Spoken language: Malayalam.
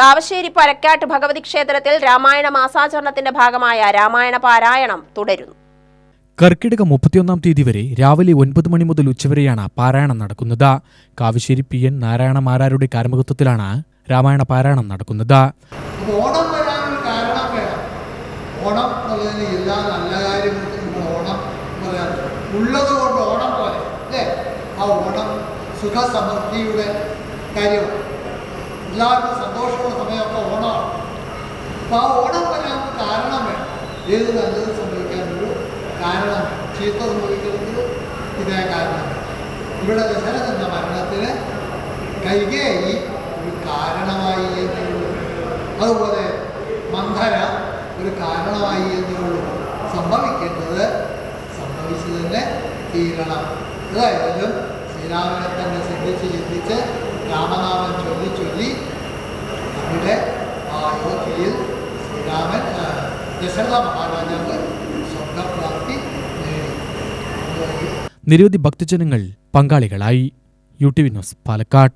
കാവശ്ശേരി പരക്കാട്ട് ഭഗവതി ക്ഷേത്രത്തിൽ രാമായണ മാസാചരണത്തിന്റെ ഭാഗമായ രാമായണ പാരായണം തുടരുന്നു. കർക്കിടക മുപ്പത്തിയൊന്നാം തീയതി വരെ രാവിലെ ഒൻപത് മണി മുതൽ ഉച്ചവരെയാണ് പാരായണം നടക്കുന്നത്. കാവശ്ശേരി പി എൻ നാരായണ മാരാരുടെ കാർമ്മകത്വത്തിലാണ് രാമായണ പാരായണം നടക്കുന്നത്. ഓണം വരാനൊരു കാരണം വേണം. ഓണം എന്നുള്ളതിന് എല്ലാ നല്ല കാര്യങ്ങൾക്കും ഓണം ഉള്ളത് കൊണ്ട് ഓണം പോലെ അല്ലേ? ആ ഓണം സുഖസമൃദ്ധിയുടെ കാര്യമാണ്. എല്ലാവർക്കും സന്തോഷമുള്ള സമയമൊക്കെ ഓണമാണ് അപ്പോൾ ആ ഓണം വരാൻ കാരണം വേണം. ഏത് നല്ലത് സംഭവിക്കാനൊരു കാരണം. ചീത്ത സംഭവിക്കുന്നത് ഇതേ കാരണം. ഇവിടെ ദശരഥന്റെ മരണത്തിന് കൈകേയി ഒരു കാരണമായി എന്നേ ഉള്ളൂ അതുപോലെ മന്ധര ഒരു കാരണമായി എന്നേ ഉള്ളൂ സംഭവിക്കേണ്ടത് സംഭവിച്ചു തന്നെ തീരണം. ഏതായാലും ശ്രീരാമനെ തന്നെ ശ്രദ്ധിച്ച് ചിന്തിച്ച് രാമനാമം ശ്രീരാമൻ ആ, ദശരഥ മഹാരാജാവ് സ്വപ്നപ്രാപ്തി നിരവധി ഭക്തജനങ്ങൾ പങ്കാളികളായി. U T V news Palakkad.